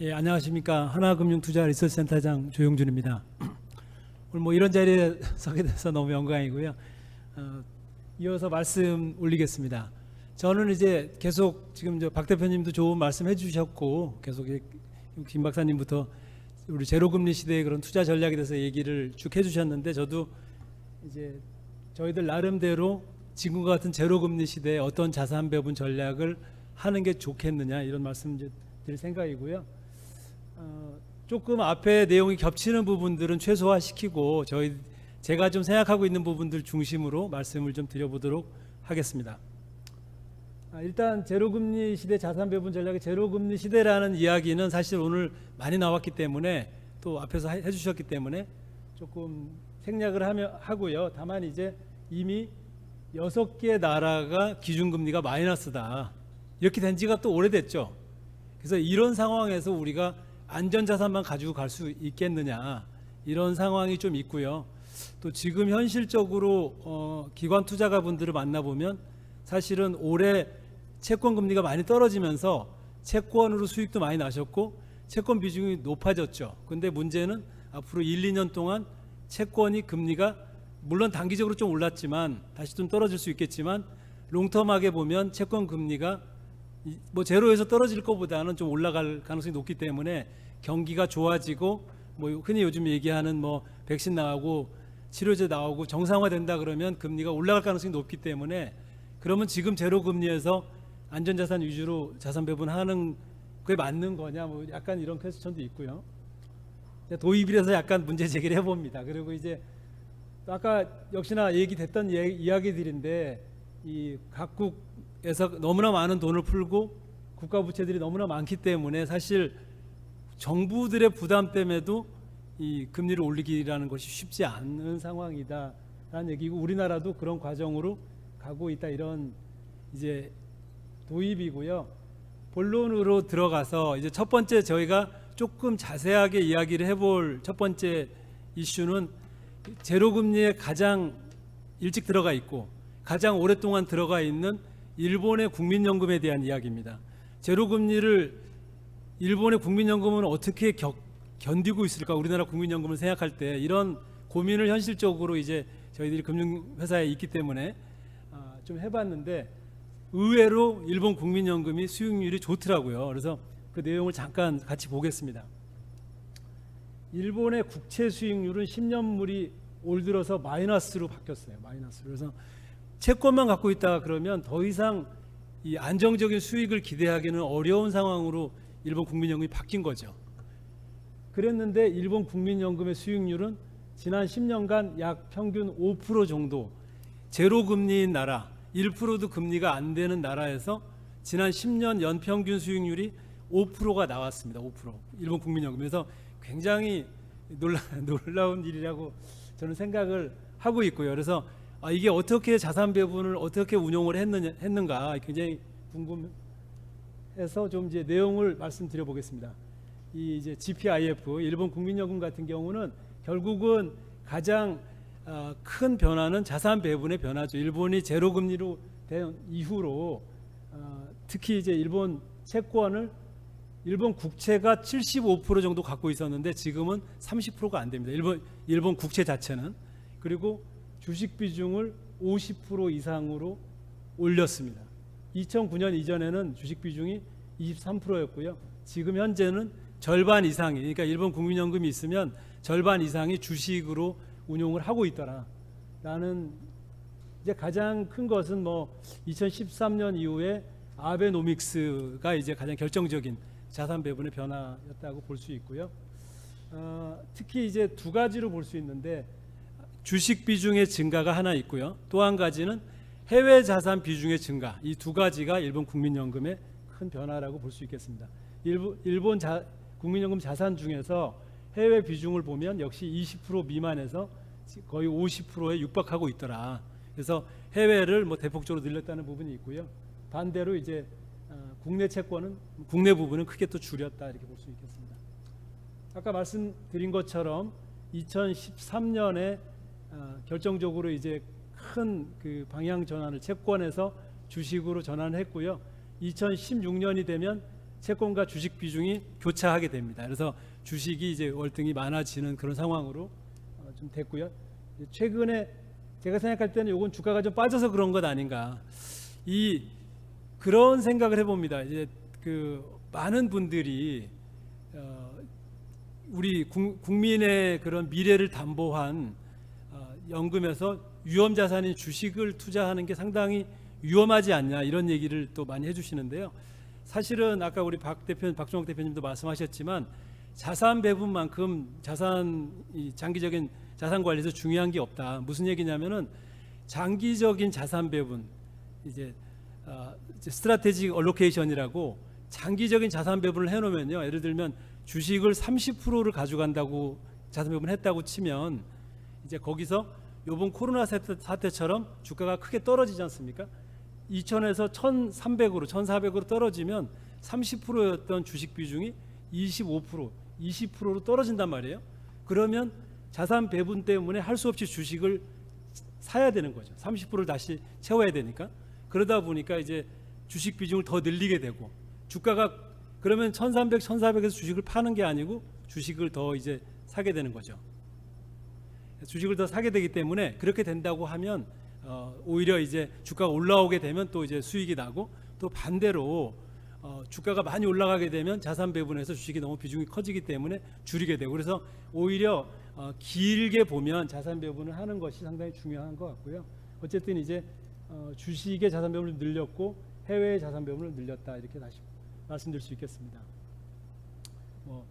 예, 안녕하십니까. 하나금융투자리서치센터장 조용준입니다. 오늘 뭐 이런 자리에 서게 돼서 너무 영광이고요. 어, 이어서 말씀 올리겠습니다. 저는 이제 계속 지금 저박 대표님도 좋은 말씀 해주셨고 계속 이- 김 박사님부터 우리 제로금리 시대의 그런 투자 전략에 대해서 얘기를 쭉 해주셨는데 저도 이제 저희들 나름대로 지금과 같은 제로금리 시대에 어떤 자산 배분 전략을 하는 게 좋겠느냐 이런 말씀 드릴 생각이고요. 어, 조금 앞에 내용이 겹치는 부분들은 최소화시키고 저희 제가 좀 생각하고 있는 부분들 중심으로 말씀을 좀 드려보도록 하겠습니다. 아, 일단 제로금리 시대 자산 배분 전략의 제로금리 시대라는 이야기는 사실 오늘 많이 나왔기 때문에 또 앞에서 해- 해주셨기 때문에 조금 생략을 하며 하고요. 다만 이제 이미 여섯 개 나라가 기준금리가 마이너스다 이렇게 된 지가 또 오래됐죠. 그래서 이런 상황에서 우리가 안전자산만 가지고 갈 수 있겠느냐 이런 상황이 좀 있고요. 또 지금 현실적으로 어, 기관 투자가 분들을 만나보면 사실은 올해 채권 금리가 많이 떨어지면서 채권으로 수익도 많이 나셨고 채권 비중이 높아졌죠. 근데 문제는 앞으로 1, 2년 동안 채권이 금리가 물론 단기적으로 좀 올랐지만 다시 좀 떨어질 수 있겠지만 롱텀하게 보면 채권 금리가 이- 뭐 제로에서 떨어질 것보다는 좀 올라갈 가능성이 높기 때문에 경기가 좋아지고 뭐 흔히 요즘 얘기하는 뭐 백신 나오고 치료제 나오고 정상화된다 그러면 금리가 올라갈 가능성이 높기 때문에 그러면 지금 제로 금리에서 안전자산 위주로 자산 배분하는 그게 맞는 거냐 뭐 약간 이런 퀘스천도 있고요. 도입이라서 약간 문제 제기를 해봅니다. 그리고 이제 또 아까 역시나 얘기됐던 예- 이야기들인데 이 각국 에서 너무나 많은 돈을 풀고 국가 부채들이 너무나 많기 때문에 사실 정부들의 부담 때문에도 이 금리를 올리기라는 것이 쉽지 않은 상황이다라는 얘기고 우리나라도 그런 과정으로 가고 있다 이런 이제 도입이고요. 본론으로 들어가서 이제 첫 번째 저희가 조금 자세하게 이야기를 해볼 첫 번째 이슈는 제로 금리에 가장 일찍 들어가 있고 가장 오랫동안 들어가 있는 일본의 국민연금에 대한 이야기입니다. 제로 금리를 일본의 국민연금은 어떻게 겨, 견디고 있을까? 우리나라 국민연금을 생각할 때 이런 고민을 현실적으로 이제 저희들이 금융회사에 있기 때문에 아, 좀 해봤는데 의외로 일본 국민연금이 수익률이 좋더라고요. 그래서 그 내용을 잠깐 같이 보겠습니다. 일본의 국채 수익률은 10년물이 올 들어서 마이너스로 바뀌었어요. 마이너스로. 그래서 채권만 갖고 있다가 그러면 더 이상 이 안정적인 수익을 기대하기는 어려운 상황으로 일본 국민연금이 바뀐 거죠. 그랬는데 일본 국민연금의 수익률은 지난 10년간 약 평균 5% 정도 제로 금리인 나라, 1%도 금리가 안 되는 나라에서 지난 10년 연평균 수익률이 5%가 나왔습니다. 5%. 일본 국민연금에서 굉장히 놀라, 놀라운 일이라고 저는 생각을 하고 있고요. 그래서 아, 이게 어떻게 자산 배분을 어떻게 운용을 했느냐, 했는가 굉장히 궁금해서 좀 이제 내용을 말씀드려 보겠습니다. 이 이제 GPIF 일본 국민연금 같은 경우는 결국은 가장 어, 큰 변화는 자산 배분의 변화죠. 일본이 제로 금리로 된 이후로 어, 특히 이제 일본 채권을 일본 국채가 75% 정도 갖고 있었는데 지금은 30%가 안 됩니다. 일본 일본 국채 자체는 그리고 주식 비중을 50% 이상으로 올렸습니다. 2009년 이전에는 주식 비중이 23%였고요. 지금 현재는 절반 이상이 그러니까 일본 국민연금이 있으면 절반 이상이 주식으로 운용을 하고 있더라라는 이제 가장 큰 것은 뭐 2013년 이후에 아베노믹스가 이제 가장 결정적인 자산 배분의 변화였다고 볼 수 있고요. 어, 특히 이제 두 가지로 볼 수 있는데 주식 비중의 증가가 하나 있고요. 또 한 가지는 해외 자산 비중의 증가. 이 두 가지가 일본 국민연금의 큰 변화라고 볼 수 있겠습니다. 일본, 일본 자, 국민연금 자산 중에서 해외 비중을 보면 역시 20% 미만에서 거의 50%에 육박하고 있더라. 그래서 해외를 뭐 대폭적으로 늘렸다는 부분이 있고요. 반대로 이제 어, 국내 채권은 국내 부분은 크게 또 줄였다 이렇게 볼 수 있겠습니다. 아까 말씀드린 것처럼 2013년에 어, 결정적으로 이제 큰 그 방향 전환을 채권에서 주식으로 전환했고요. 2016년이 되면 채권과 주식 비중이 교차하게 됩니다. 그래서 주식이 이제 월등히 많아지는 그런 상황으로 어, 좀 됐고요. 최근에 제가 생각할 때는 이건 주가가 좀 빠져서 그런 것 아닌가. 이 그런 생각을 해봅니다. 이제 그 많은 분들이 어, 우리 국- 국민의 그런 미래를 담보한 어, 연금에서 위험 자산인 주식을 투자하는 게 상당히 위험하지 않냐 이런 얘기를 또 많이 해주시는데요. 사실은 아까 우리 박 대표, 박종욱 대표님도 말씀하셨지만 자산 배분만큼 자산 이 장기적인 자산 관리에서 중요한 게 없다. 무슨 얘기냐면은 장기적인 자산 배분 이제 어, 스트라테직 얼로케이션이라고 장기적인 자산 배분을 해놓으면요. 예를 들면 주식을 30%를 가져간다고 자산 배분을 했다고 치면 이제 거기서 요번 코로나 사태- 사태 처럼 주가가 크게 떨어지지 않습니까? 2천에서 1,300으로 1,400으로 떨어지면 30%였던 주식 비중이 25%, 20%로 떨어진단 말이에요. 그러면 자산 배분 때문에 할 수 없이 주식을 사야 되는 거죠. 30%를 다시 채워야 되니까. 그러다 보니까 이제 주식 비중을 더 늘리게 되고 주가가 그러면 1,300, 1,400에서 주식을 파는 게 아니고 주식을 더 이제 사게 되는 거죠. 주식을 더 사게 되기 때문에 그렇게 된다고 하면 어, 오히려 이제 주가가 올라오게 되면 또 이제 수익이 나고 또 반대로 어, 주가가 많이 올라가게 되면 자산 배분에서 주식이 너무 비중이 커지기 때문에 줄이게 되고 그래서 오히려 어, 길게 보면 자산 배분을 하는 것이 상당히 중요한 것 같고요. 어쨌든 이제 어, 주식의 자산 배분을 늘렸고 해외의 자산 배분을 늘렸다 이렇게 다시 말씀드릴 수 있겠습니다. 뭐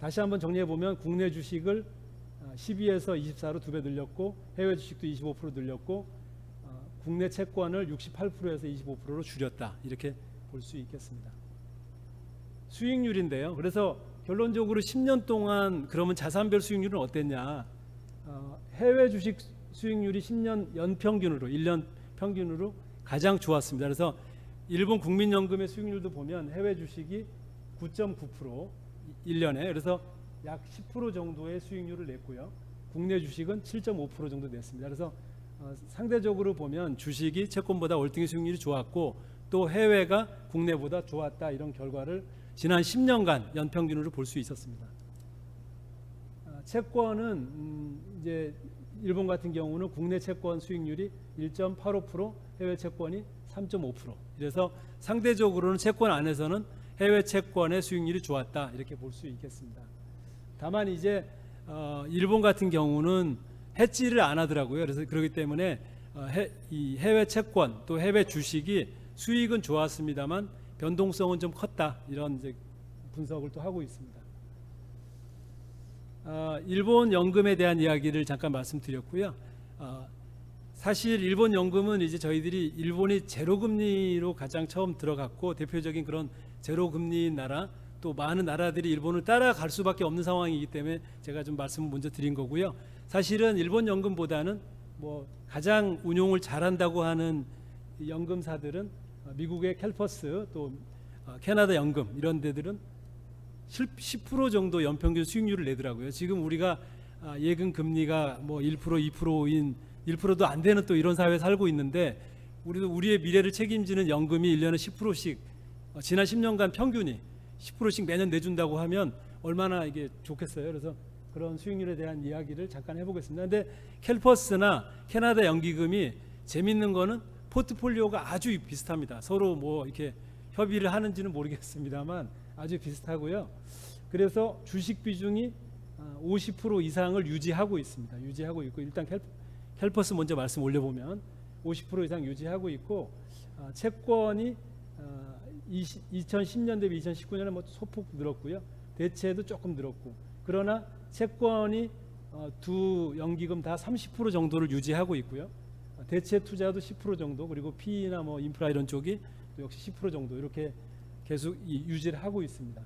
다시 한번 정리해 보면 국내 주식을 12에서 24로 두 배 늘렸고 해외 주식도 25% 늘렸고 어, 국내 채권을 68%에서 25%로 줄였다 이렇게 볼 수 있겠습니다. 수익률인데요. 그래서 결론적으로 10년 동안 그러면 자산별 수익률은 어땠냐? 어, 해외 주식 수익률이 10년 연평균으로 1년 평균으로 가장 좋았습니다. 그래서 일본 국민연금의 수익률도 보면 해외 주식이 9.9% 1년에 그래서 약 10% 정도의 수익률을 냈고요. 국내 주식은 7.5% 정도 냈습니다. 그래서 어, 상대적으로 보면 주식이 채권보다 월등히 수익률이 좋았고 또 해외가 국내보다 좋았다 이런 결과를 지난 10년간 연평균으로 볼 수 있었습니다. 아, 채권은 음, 이제 일본 같은 경우는 국내 채권 수익률이 1.85%, 해외 채권이 3.5%. 그래서 상대적으로는 채권 안에서는 해외 채권의 수익률이 좋았다 이렇게 볼 수 있겠습니다. 다만 이제 어, 일본 같은 경우는 해지를 안 하더라고요. 그래서 그렇기 때문에 어, 해, 이 해외 채권 또 해외 주식이 수익은 좋았습니다만 변동성은 좀 컸다 이런 이제 분석을 또 하고 있습니다. 아, 일본 연금에 대한 이야기를 잠깐 말씀드렸고요. 아, 사실 일본 연금은 이제 저희들이 일본이 제로 금리로 가장 처음 들어갔고 대표적인 그런 제로 금리 나라 또 많은 나라들이 일본을 따라갈 수밖에 없는 상황이기 때문에 제가 좀 말씀을 먼저 드린 거고요. 사실은 일본 연금보다는 뭐 가장 운용을 잘한다고 하는 이 연금사들은 어, 미국의 캘퍼스 또 어, 캐나다 연금 이런 데들은 10% 정도 연평균 수익률을 내더라고요. 지금 우리가 아, 예금 금리가 뭐 1% 2%인 1%도 안 되는 또 이런 사회에 살고 있는데 우리도 우리의 미래를 책임지는 연금이 1년에 10%씩 어, 지난 10년간 평균이 10%씩 매년 내준다고 하면 얼마나 이게 좋겠어요. 그래서 그런 수익률에 대한 이야기를 잠깐 해보겠습니다. 근데 캘퍼스나 캐나다 연기금이 재밌는 거는 포트폴리오가 아주 비슷합니다. 서로 뭐 이렇게 협의를 하는지는 모르겠습니다만 아주 비슷하고요. 그래서 주식 비중이 아, 50% 이상을 유지하고 있습니다. 유지하고 있고 일단 캘, 캘퍼스 먼저 말씀 올려보면 50% 이상 유지하고 있고 아, 채권이 아, 20, 2010년 대비 2019년에 뭐 소폭 늘었고요. 대체도 조금 늘었고 그러나 채권이 어, 두 연기금 다 30% 정도를 유지하고 있고요. 어, 대체 투자도 10% 정도 그리고 PE나 뭐 인프라 이런 쪽이 또 역시 10% 정도 이렇게 계속 이- 유지를 하고 있습니다.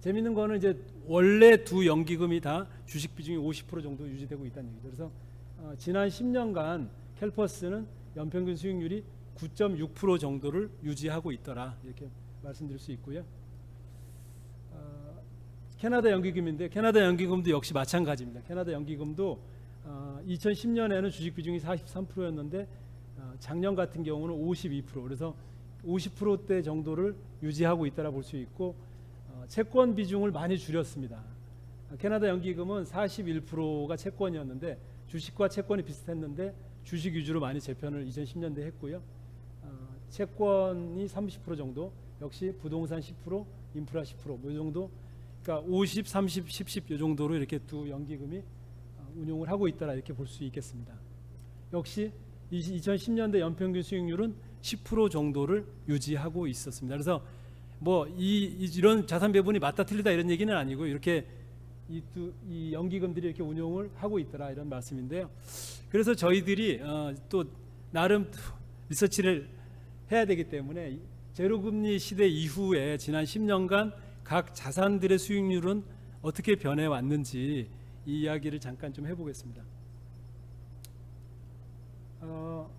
재밌는 거는 이제 원래 두 연기금이 다 주식 비중이 50% 정도 유지되고 있다는 얘기죠. 그래서 어, 지난 10년간 캘퍼스는 연평균 수익률이 9.6% 정도를 유지하고 있더라 이렇게 말씀드릴 수 있고요. 어, 캐나다 연기금인데 캐나다 연기금도 역시 마찬가지입니다. 캐나다 연기금도 어, 2010년에는 주식 비중이 43%였는데 어, 작년 같은 경우는 52% 그래서 50%대 정도를 유지하고 있다라 볼 수 있고 어, 채권 비중을 많이 줄였습니다. 어, 캐나다 연기금은 41%가 채권이었는데 주식과 채권이 비슷했는데 주식 위주로 많이 재편을 2010년대 했고요. 어, 채권이 30% 정도, 역시 부동산 10%, 인프라 10%뭐 이 정도. 그러니까 50, 30, 10, 10이 정도로 이렇게 두 연기금이 어, 운용을 하고 있다라 이렇게 볼 수 있겠습니다. 역시 2010년대 연평균 수익률은 10% 정도를 유지하고 있었습니다. 그래서 뭐 이 이런 자산 배분이 맞다 틀리다 이런 얘기는 아니고 이렇게 이, 두, 이 연기금들이 이렇게 운용을 하고 있더라 이런 말씀인데요. 그래서 저희들이 어, 또 나름 또 리서치를 해야 되기 때문에 이 제로금리 시대 이후에 지난 10년간 각 자산들의 수익률은 어떻게 변해 왔는지 이 이야기를 잠깐 좀 해보겠습니다. 어,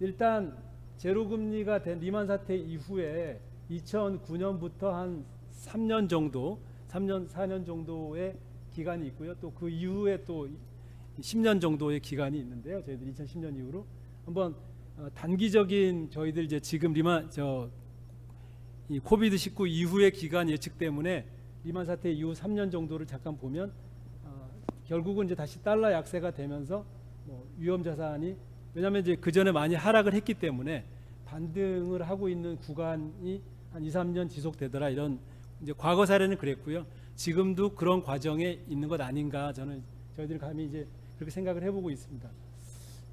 일단 제로금리가 된 리만 사태 이후에 2009년부터 한 3년 정도, 3년 4년 정도의 기간이 있고요. 또 그 이후에 또 10년 정도의 기간이 있는데요. 저희들 2010년 이후로 한번 어, 단기적인 저희들 이제 지금 리만 저 이 코비드 19 이후의 기간 예측 때문에 리만 사태 이후 3년 정도를 잠깐 보면 어, 결국은 이제 다시 달러 약세가 되면서 뭐 위험 자산이 왜냐하면 이제 그 전에 많이 하락을 했기 때문에 반등을 하고 있는 구간이 한 2, 3년 지속되더라 이런 이제 과거 사례는 그랬고요. 지금도 그런 과정에 있는 것 아닌가 저는 저희들이 감히 이제 그렇게 생각을 해보고 있습니다.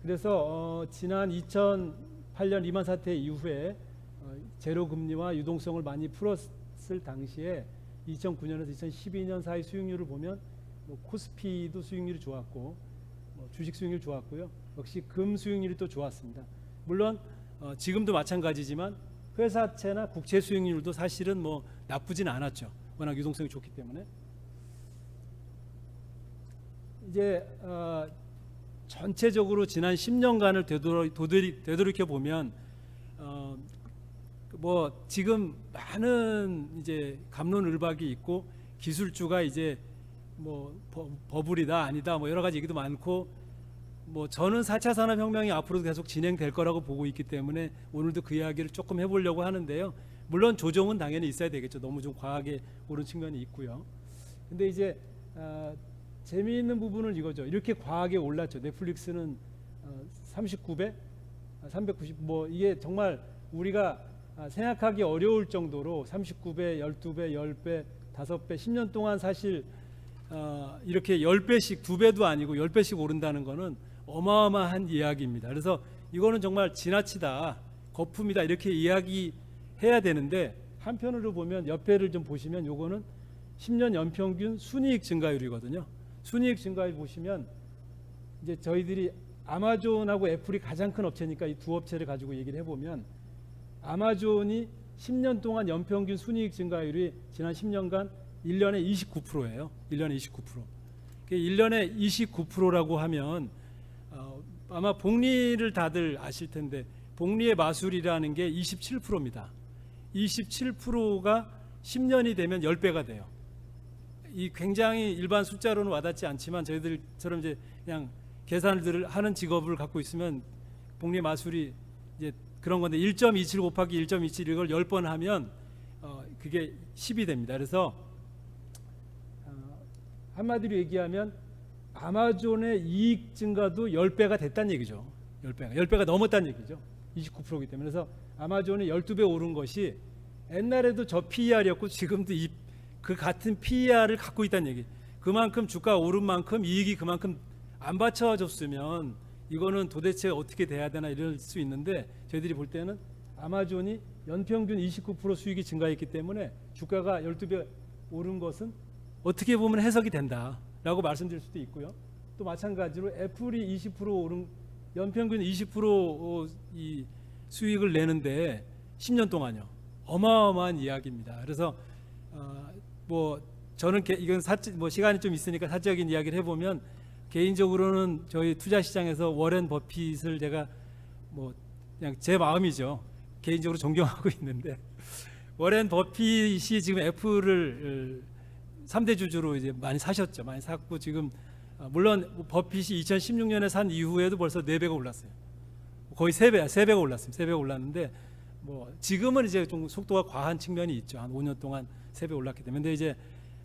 그래서 어, 지난 2008년 리만 사태 이후에 어, 제로 금리와 유동성을 많이 풀었을 당시에 2009년에서 2012년 사이 수익률을 보면 뭐 코스피도 수익률이 좋았고 뭐 주식 수익률 좋았고요. 역시 금 수익률이 또 좋았습니다. 물론 어, 지금도 마찬가지지만 회사채나 국채 수익률도 사실은 뭐 나쁘진 않았죠. 워낙 유동성이 좋기 때문에 이제 어, 전체적으로 지난 10년간을 되돌아, 도들이, 되돌이 켜 보면 어, 뭐 지금 많은 이제 감론을박이 있고 기술주가 이제 뭐 버- 버블이다 아니다 뭐 여러 가지 얘기도 많고 뭐 저는 4차 산업혁명이 앞으로도 계속 진행될 거라고 보고 있기 때문에 오늘도 그 이야기를 조금 해보려고 하는데요. 물론 조정은 당연히 있어야 되겠죠. 너무 좀 과하게 오른 측면이 있고요. 근데 이제 아, 재미있는 부분은 이거죠. 이렇게 과하게 올랐죠. 넷플릭스는 어, 39배, 390. 뭐 이게 정말 우리가 아, 생각하기 어려울 정도로 39배, 12배, 10배, 5배, 10년 동안 사실 어, 이렇게 10배씩 두 배도 아니고 10배씩 오른다는 거는 어마어마한 이야기입니다. 그래서 이거는 정말 지나치다, 거품이다 이렇게 이야기해야 되는데 한편으로 보면 옆에를 좀 보시면 요거는 10년 연평균 순이익 증가율이거든요. 순이익 증가율 보시면 이제 저희들이 아마존하고 애플이 가장 큰 업체니까 이 두 업체를 가지고 얘기를 해보면 아마존이 10년 동안 연평균 순이익 증가율이 지난 10년간 1년에 29%예요. 1년에 29%. 1년에 29%라고 하면 어, 아마 복리를 다들 아실 텐데 복리의 마술이라는 게 27%입니다. 27%가 10년이 되면 10배가 돼요. 이 굉장히 일반 숫자로는 와닿지 않지만 저희들처럼 이제 그냥 계산을 하는 직업을 갖고 있으면 복리 마술이 이제 그런 건데 1.27 곱하기 1.27 이걸 10번 하면 어, 그게 10이 됩니다. 그래서 어, 한마디로 얘기하면 아마존의 이익 증가도 10배가 됐다는 얘기죠. 10배가 10배가 넘었다는 얘기죠. 29%이기 때문에 그래서 아마존이 12배 오른 것이 옛날에도 저 PER이었고 지금도 이, 그 같은 PER을 갖고 있다는 얘기. 그만큼 주가 오른 만큼 이익이 그만큼 안 받쳐줬으면 이거는 도대체 어떻게 돼야 되나 이럴 수 있는데 저희들이 볼 때는 아마존이 연평균 29% 수익이 증가했기 때문에 주가가 12배 오른 것은 어떻게 보면 해석이 된다라고 말씀드릴 수도 있고요. 또 마찬가지로 애플이 20% 오른 연평균 20%이 수익을 내는데 10년 동안요. 어마어마한 이야기입니다. 그래서 어, 뭐 저는 개, 이건 사뭐 시간이 좀 있으니까 사적인 이야기를 해보면 개인적으로는 저희 투자 시장에서 워렌 버핏을 제가 뭐 그냥 제 마음이죠. 개인적으로 존경하고 있는데 워렌 버핏이 지금 애플을 3대 주주로 이제 많이 사셨죠. 많이 샀고 지금 어, 물론 버핏이 2016년에 산 이후에도 벌써 4배가 올랐어요. 거의 3배야. 3배가 올랐습니다. 3배가 올랐는데 뭐 지금은 이제 좀 속도가 과한 측면이 있죠. 한 5년 동안 세배 올랐기 때문에. 근데 이제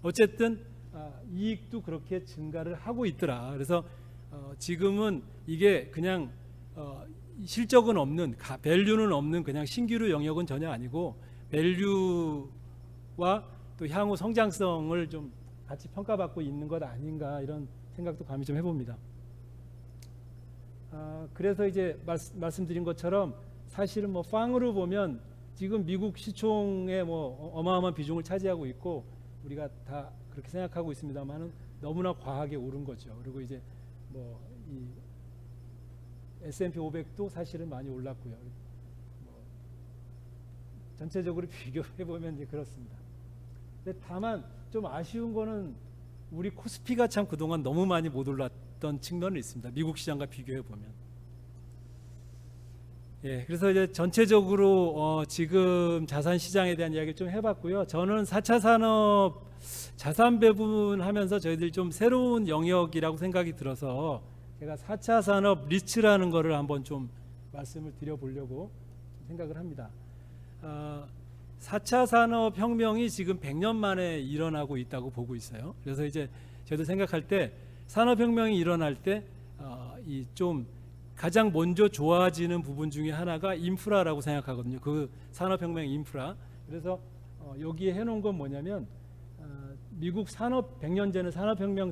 어쨌든 아, 이익도 그렇게 증가를 하고 있더라. 그래서 어, 지금은 이게 그냥 어, 실적은 없는 가, 밸류는 없는 그냥 신규류 영역은 전혀 아니고 밸류와 또 향후 성장성을 좀 같이 평가받고 있는 것 아닌가 이런 생각도 감히 좀 해봅니다. 아, 그래서 이제 말씀, 말씀드린 것처럼 사실은 뭐 빵으로 보면 지금 미국 시총의 뭐 어마어마한 비중을 차지하고 있고 우리가 다 그렇게 생각하고 있습니다만은 너무나 과하게 오른 거죠. 그리고 이제 뭐 이 S&P 500도 사실은 많이 올랐고요. 뭐 전체적으로 비교해 보면 이제 그렇습니다. 근데 다만 좀 아쉬운 거는 우리 코스피가 참 그동안 너무 많이 못 올랐던 측면이 있습니다. 미국 시장과 비교해 보면. 예, 그래서 이제 전체적으로 어, 지금 자산 시장에 대한 이야기를 좀 해봤고요. 저는 4차 산업 자산 배분하면서 저희들 좀 새로운 영역이라고 생각이 들어서 제가 4차 산업 리츠라는 거를 한번 좀 말씀을 드려보려고 생각을 합니다. 어, 4차 산업 혁명이 지금 100년 만에 일어나고 있다고 보고 있어요. 그래서 이제 저도 생각할 때 산업 혁명이 일어날 때 이좀 가장 먼저 좋아지는 부분 중에 하나가 인프라라고 생각하거든요. 그 산업 혁명 인프라. 그래서 어, 여기에 해놓은 건 뭐냐면 어, 미국 산업 100년 전에 산업 혁명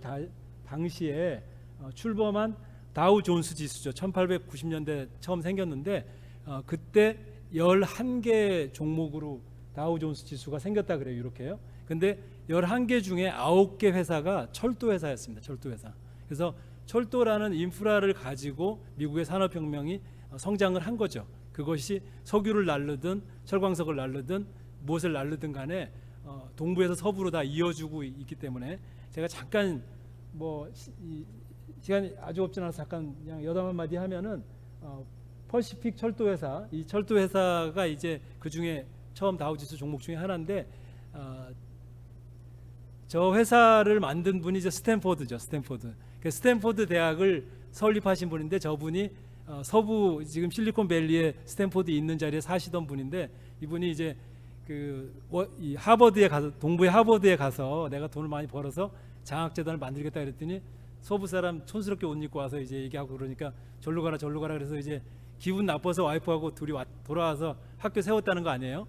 당시에 어, 출범한 다우 존스 지수죠. 1890년대 처음 생겼는데 어, 그때 11개 종목으로 다우 존스 지수가 생겼다 그래요. 이렇게요. 근데 11개 중에 9개 회사가 철도 회사였습니다. 철도 회사. 그래서 철도라는 인프라를 가지고 미국의 산업혁명이 성장을 한 거죠. 그것이 석유를 날르든 철광석을 날르든 무엇을 날르든 간에 어, 동부에서 서부로 다 이어주고 있기 때문에 제가 잠깐 뭐 시, 간이 아주 없지 않아서 잠깐 그냥 여담 한마디 하면은 어, 퍼시픽 철도 회사 이 철도 회사가 이제 그 중에 처음 다우지수 종목 중에 하나인데 어, 저 회사를 만든 분이 이제 스탠포드죠 스탠포드 그 스탠포드 대학을 설립하신 분인데 저분이 어, 서부 지금 실리콘밸리에 스탠포드 있는 자리에 사시던 분인데 이분이 이제 그이 하버드에 가서 동부의 하버드에 가서 내가 돈을 많이 벌어서 장학재단을 만들겠다 그랬더니 서부 사람 촌스럽게 옷 입고 와서 이제 얘기하고 그러니까 절로 가라 절로 가라 그래서 이제 기분 나빠서 와이프하고 둘이 와, 돌아와서 학교 세웠다는 거 아니에요?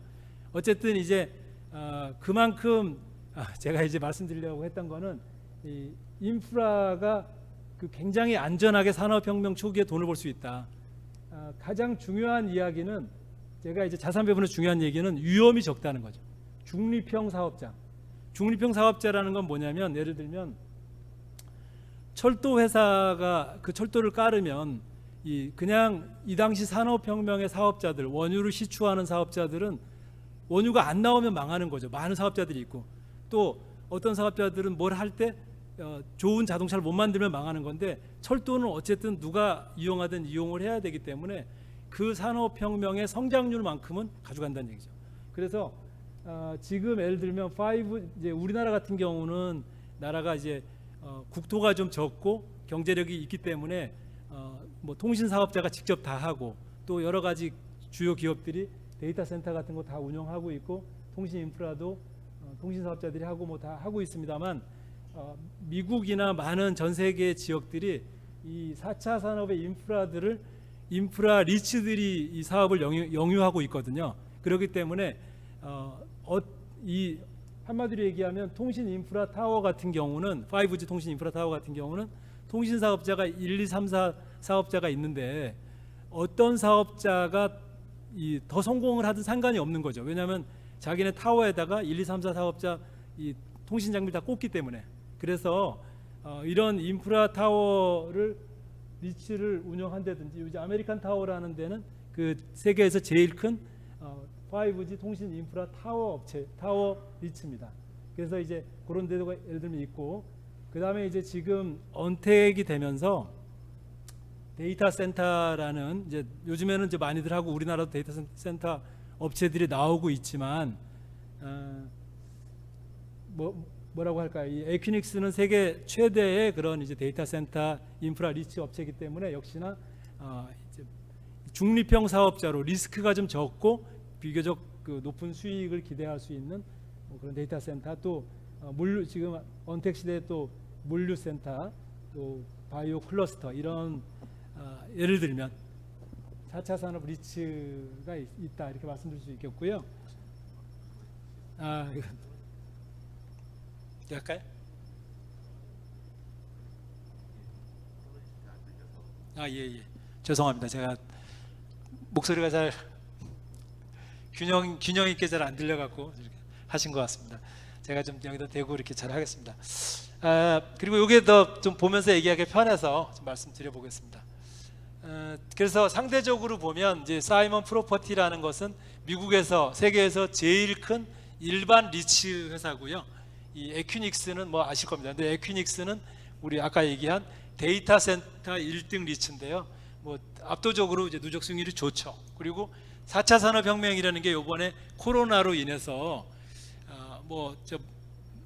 어쨌든 이제 어, 그만큼 아, 제가 이제 말씀드리려고 했던 거는 이 인프라가 그 굉장히 안전하게 산업혁명 초기에 돈을 벌 수 있다. 아, 가장 중요한 이야기는 제가 이제 자산 배분의 중요한 얘기는 위험이 적다는 거죠. 중립형 사업자. 중립형 사업자라는 건 뭐냐면 예를 들면 철도 회사가 그 철도를 깔으면 이 그냥 이 당시 산업혁명의 사업자들 원유를 시추하는 사업자들은 원유가 안 나오면 망하는 거죠. 많은 사업자들이 있고 또 어떤 사업자들은 뭘 할때 어, 좋은 자동차를 못 만들면 망하는 건데 철도는 어쨌든 누가 이용하든 이용을 해야 되기 때문에 그 산업혁명의 성장률만큼은 가져간다는 얘기죠. 그래서 어, 지금 예를 들면 5 이제 우리나라 같은 경우는 나라가 이제 어, 국토가 좀 적고 경제력이 있기 때문에 어, 뭐 통신 사업자가 직접 다 하고 또 여러 가지 주요 기업들이 데이터 센터 같은 거 다 운영하고 있고 통신 인프라도 어, 통신 사업자들이 하고 뭐 다 하고 있습니다만 어, 미국이나 많은 전 세계 지역들이 이 4차 산업의 인프라들을 인프라 리츠들이 이 사업을 영유, 하고 있거든요. 그렇기 때문에 어, 어, 이 한마디로 얘기하면 통신 인프라 타워 같은 경우는 5G 통신 인프라 타워 같은 경우는 통신 사업자가 1, 2, 3, 4 사업자가 있는데 어떤 사업자가 이 더 성공을 하든 상관이 없는 거죠. 왜냐하면 자기네 타워에다가 1, 2, 3, 4 사업자 이 통신 장비 다 꽂기 때문에 그래서 어, 이런 인프라 타워를 리츠를 운영한다든지 요즘 아메리칸 타워라는 데는 그 세계에서 제일 큰 어, 5G 통신 인프라 타워 업체 타워 리츠입니다. 그래서 이제 그런 데가 예를 들면 있고 그 다음에 이제 지금 언택이 되면서 데이터 센터라는 이제 요즘에는 이제 많이들 하고 우리나라도 데이터 센터 업체들이 나오고 있지만 어, 뭐 뭐라고 할까요? 이 에퀴닉스는 세계 최대의 그런 이제 데이터 센터 인프라 리치 업체이기 때문에 역시나 어, 중립형 사업자로 리스크가 좀 적고 비교적 그 높은 수익을 기대할 수 있는 뭐 그런 데이터 센터 또 어, 물류 지금 언택 시대에 또 물류 센터 또 바이오 클러스터 이런 어, 예를 들면 4차 산업 리츠가 있, 있다 이렇게 말씀드릴 수 있겠고요. 아 할까요? 아 예 예. 죄송합니다. 제가 목소리가 잘 균형 균형 있게 잘 안 들려 갖고 이렇게 하신 것 같습니다. 제가 좀 여기다 대고 이렇게 잘 하겠습니다. 아, 그리고 이게 더 좀 보면서 얘기하기 편해서 좀 말씀드려 보겠습니다. 어, 그래서 상대적으로 보면 이제 사이먼 프로퍼티라는 것은 미국에서 세계에서 제일 큰 일반 리츠 회사고요. 이 에퀴닉스는 뭐 아실 겁니다. 근데 에퀴닉스는 우리 아까 얘기한 데이터 센터 1등 리츠인데요. 뭐 압도적으로 이제 누적 수익률이 좋죠. 그리고 4차 산업혁명이라는 게 이번에 코로나로 인해서 어, 뭐저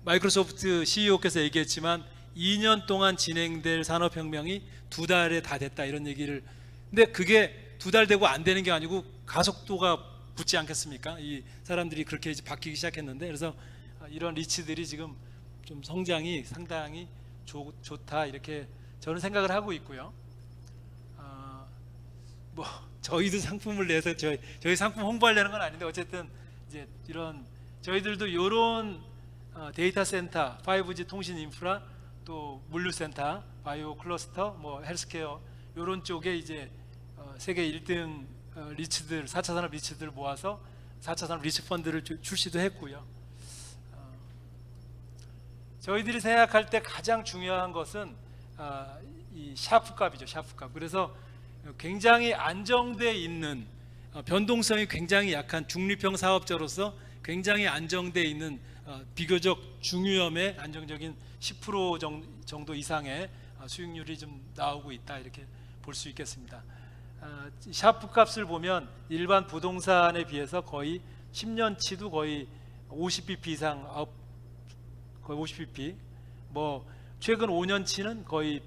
마이크로소프트 CEO께서 얘기했지만 2년 동안 진행될 산업혁명이 두 달에 다 됐다 이런 얘기를 근데 그게 두 달 되고 안 되는 게 아니고 가속도가 붙지 않겠습니까? 이 사람들이 그렇게 이제 바뀌기 시작했는데 그래서 어, 이런 리츠들이 지금 좀 성장이 상당히 좋, 좋다 이렇게 저는 생각을 하고 있고요. 아, 뭐 저희도 상품을 내서 저희 저희 상품 홍보하려는 건 아닌데 어쨌든 이제 이런 저희들도 이런 어, 데이터 센터, 5G 통신 인프라, 또 물류 센터, 바이오 클러스터, 뭐 헬스케어 이런 쪽에 이제 어, 세계 1등 어, 리츠들, 4차 산업 리츠들 모아서 4차 산업 리츠 펀드를 주- 출시도 했고요. 어, 저희들이 생각할 때 가장 중요한 것은 아, 이 샤프 값이죠, 샤프 값. 그래서 굉장히 안정돼 있는 어, 변동성이 굉장히 약한 중립형 사업자로서 굉장히 안정돼 있는 어, 비교적 중위험의 안정적인 10% 정- 정도 이상의 어, 수익률이 좀 나오고 있다 이렇게 볼 수 있겠습니다. 아, 샤프 값을 보면 일반 부동산에 비해서 거의 10년치도 거의 50bp 이상 업 거의 50bp 뭐 최근 5년치는 거의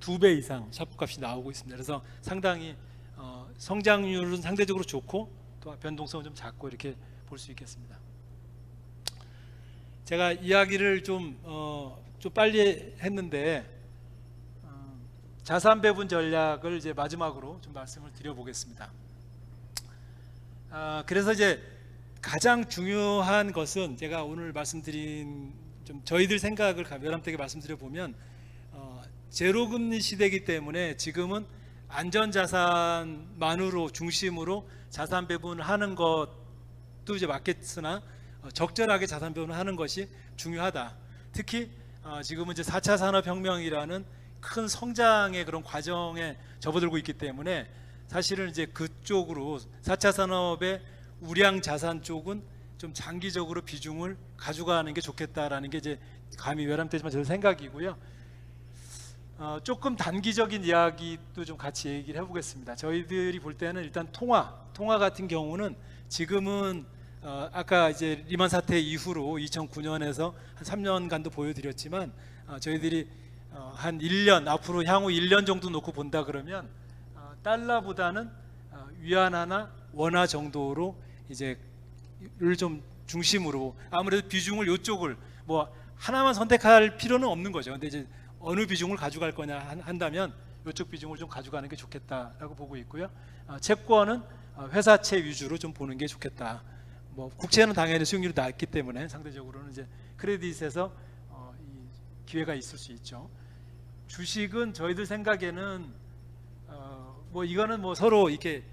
두 배 이상 샤프값이 나오고 있습니다. 그래서 상당히 어, 성장률은 상대적으로 좋고 또 변동성은 좀 작고 이렇게 볼 수 있겠습니다. 제가 이야기를 좀, 어, 좀 빨리 했는데 어, 자산 배분 전략을 이제 마지막으로 좀 말씀을 드려보겠습니다. 아, 그래서 이제 가장 중요한 것은 제가 오늘 말씀드린 좀 저희들 생각을 가- 여러분들에게 말씀드려 보면 어, 제로 금리 시대이기 때문에 지금은 안전 자산만으로 중심으로 자산 배분을 하는 것도 이제 맞겠으나 어, 적절하게 자산 배분을 하는 것이 중요하다. 특히 어, 지금은 이제 4차 산업 혁명이라는 큰 성장의 그런 과정에 접어들고 있기 때문에 사실은 이제 그쪽으로 4차 산업의 우량 자산 쪽은 좀 장기적으로 비중을 가져가는 게 좋겠다라는 게 이제 감히 외람되지만 제 생각이고요. 어, 조금 단기적인 이야기도 좀 같이 얘기를 해보겠습니다. 저희들이 볼 때는 일단 통화, 통화 같은 경우는 지금은 어, 아까 이제 리만 사태 이후로 2009년에서 한 3년간도 보여드렸지만 어, 저희들이 어, 한 1년 앞으로 향후 1년 정도 놓고 본다 그러면 어, 달러보다는 어, 위안화나 원화 정도로 이제 를 좀 중심으로 아무래도 비중을 이쪽을 뭐 하나만 선택할 필요는 없는 거죠. 근데 이제 어느 비중을 가져갈 거냐 한- 한다면 이쪽 비중을 좀 가져가는 게 좋겠다라고 보고 있고요. 어, 채권은 어, 회사채 위주로 좀 보는 게 좋겠다. 뭐 국채는 당연히 수익률이 낮기 때문에 상대적으로는 이제 크레딧에서 어, 이 기회가 있을 수 있죠. 주식은 저희들 생각에는 어, 뭐 이거는 뭐 서로 이렇게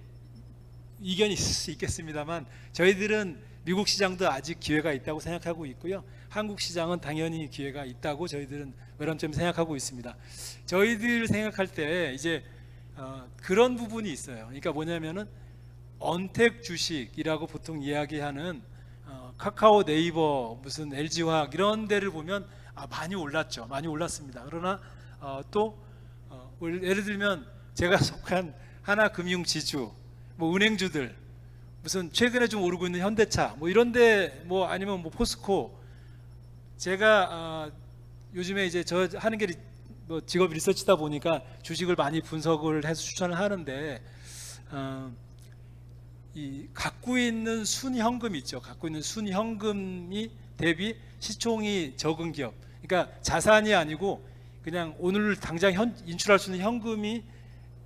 이견이 있을 수 있겠습니다만 저희들은 미국 시장도 아직 기회가 있다고 생각하고 있고요. 한국 시장은 당연히 기회가 있다고 저희들은 외람점 생각하고 있습니다. 저희들 생각할 때 이제 어, 그런 부분이 있어요. 그러니까 뭐냐면은 언택 주식이라고 보통 이야기하는 어, 카카오 네이버 무슨 LG화학 이런 데를 보면 아, 많이 올랐죠. 많이 올랐습니다. 그러나 어, 또 어, 예를 들면 제가 속한 하나금융지주 뭐 은행주들 무슨 최근에 좀 오르고 있는 현대차 뭐 이런데 뭐 아니면 뭐 포스코 제가 아, 요즘에 이제 저 하는 게 뭐 직업 리서치다 보니까 주식을 많이 분석을 해서 추천을 하는데 어, 이 갖고 있는 순현금 있죠. 갖고 있는 순현금이 대비 시총이 적은 기업. 그러니까 자산이 아니고 그냥 오늘 당장 현, 인출할 수 있는 현금이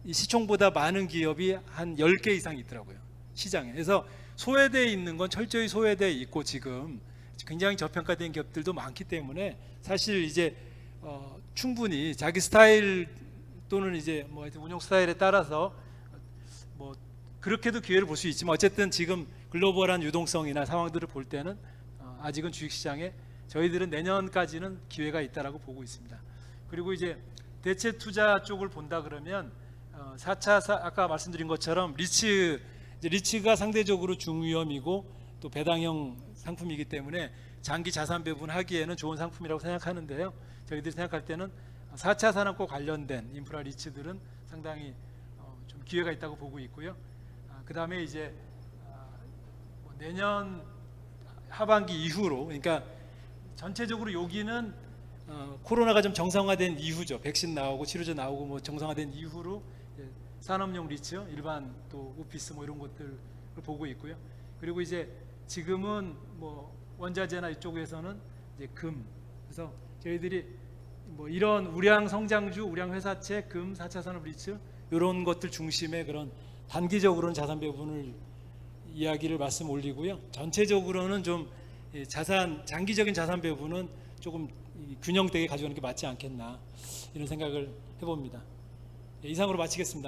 이 시총보다 많은 기업이 한 10개 이상 있더라고요. 시장에. 그래서 소외되어 있는 건 철저히 소외되어 있고 지금 굉장히 저평가된 기업들도 많기 때문에 사실 이제 어, 충분히 자기 스타일 또는 이제 뭐 하여튼 운영 스타일에 따라서 뭐 그렇게도 기회를 볼 수 있지만 어쨌든 지금 글로벌한 유동성이나 상황들을 볼 때는 어, 아직은 주식시장에 저희들은 내년까지는 기회가 있다라고 보고 있습니다. 그리고 이제 대체 투자 쪽을 본다 그러면 어, 4차 사, 아까 말씀드린 것처럼 리츠 리츠가 상대적으로 중위험이고 또 배당형 상품이기 때문에 장기 자산 배분 하기에는 좋은 상품이라고 생각하는데요. 저희들이 생각할 때는 4차 산업과 관련된 인프라 리츠들은 상당히 어, 좀 기회가 있다고 보고 있고요. 아, 그다음에 이제 아, 뭐 내년 하반기 이후로 그러니까 전체적으로 여기는 어, 코로나가 좀 정상화된 이후죠. 백신 나오고 치료제 나오고 뭐 정상화된 이후로 산업용 리츠, 일반 또 오피스 뭐 이런 것들을 보고 있고요. 그리고 이제 지금은 뭐 원자재나 이쪽에서는 이제 금. 그래서 저희들이 뭐 이런 우량 성장주, 우량 회사채, 금, 4차 산업 리츠 이런 것들 중심의 그런 단기적으로는 자산 배분을 이야기를 말씀 올리고요. 전체적으로는 좀이 자산 장기적인 자산 배분은 조금 이 균형되게 가져가는 게 맞지 않겠나 이런 생각을 해봅니다. 예, 이상으로 마치겠습니다.